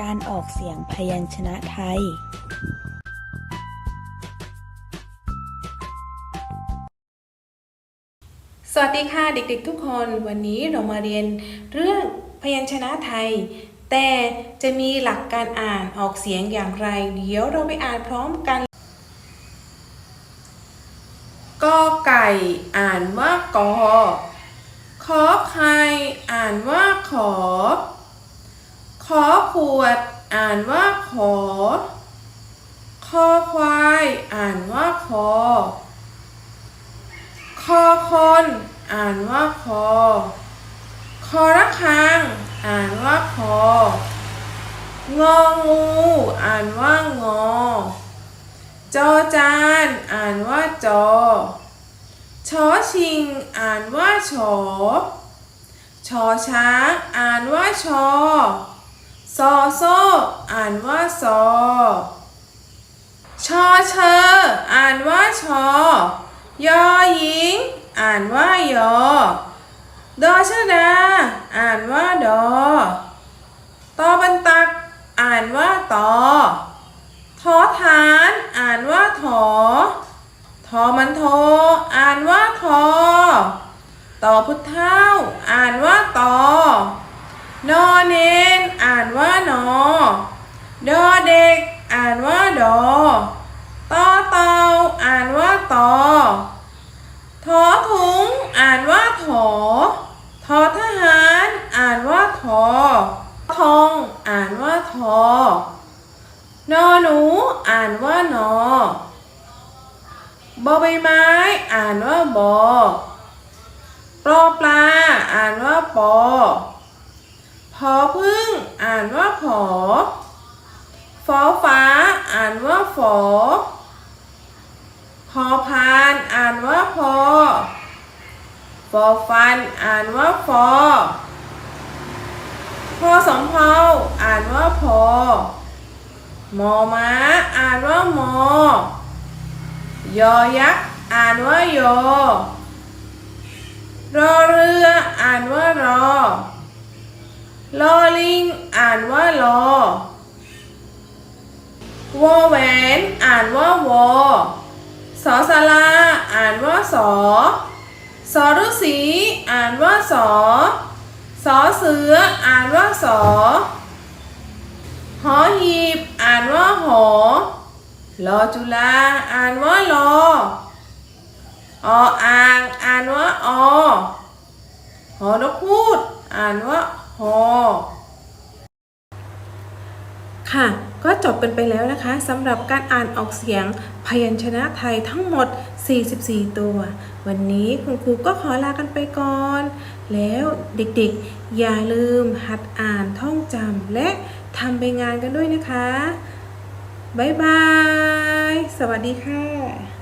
การออกเสียงพยัญชนะไทย สวัสดีค่ะเด็กๆทุกคนวันนี้เรามาเรียนเรื่องพยัญชนะไทย แต่จะมีหลักการอ่านออกเสียงอย่างไร เดี๋ยวเราไปอ่านพร้อมกันกอไก่อ่านว่ากอขอไข่อ่านว่าขอ ขอขวด อ่านว่าขอ คอควาย อ่านว่าคอ คอคน อ่านว่าคอ คอระฆัง อ่านว่าคอ งองู อ่านว่างอ จอจาน อ่านว่าจอ ชอชิง อ่านว่าชอชอช้าง อ่านว่าชอ ซอโซอ่านว่าซอชอเชออ่านว่าชอยอหญิง อ่านว่ายอดอชดา อ่านว่าดอตอบันตัก อ่านว่าตอทอฐาน อ่านว่าถอทอมันโท อ่านว่าทอต่อพุทธเท่า อ่านว่าตอ นอเนน อ่านว่านอ ดอเด็ก อ่านว่าดอ ตอเตาอ่านว่าตอ ทอถุง อ่านว่าถอ ทอทหาร อ่านว่าทอ ทอง อ่านว่าทอ นอหนู อ่านว่านอบอใบไม้ อ่านว่าบอปลอปลา อ่านว่าปอพอพึ่ง อ่านว่าผอฟอฟ้า อ่านว่าฝอพอพาน อ่านว่าพอฟอฟัน อ่านว่าฟอพอสองเพาอ่านว่าพอ มอม้าอ่านว่ามอยอยักษ์อ่านว่ายอรอเรืออ่านว่ารอลอลิงอ่านว่าลอวอแหวนอ่านว่าวอสอสาราอ่านว่าสอสอฤษีอ่านว่าสอสอเสืออ่านว่าสอหอหี หอลอจุฬาอ่านว่าลอออ่างอ่านว่าอหอนกพูด อ่านว่าหอค่ะ ก็จบกันไปแล้วนะคะสำหรับการอ่านออกเสียงพยัญชนะไทยทั้งหมด 44 ตัว วันนี้คุณครูก็ขอลากันไปก่อน แล้วเด็กๆ อย่าลืมหัดอ่านท่องจำและทำไปงานกันด้วยนะคะ บ๊ายบาย สวัสดีค่ะ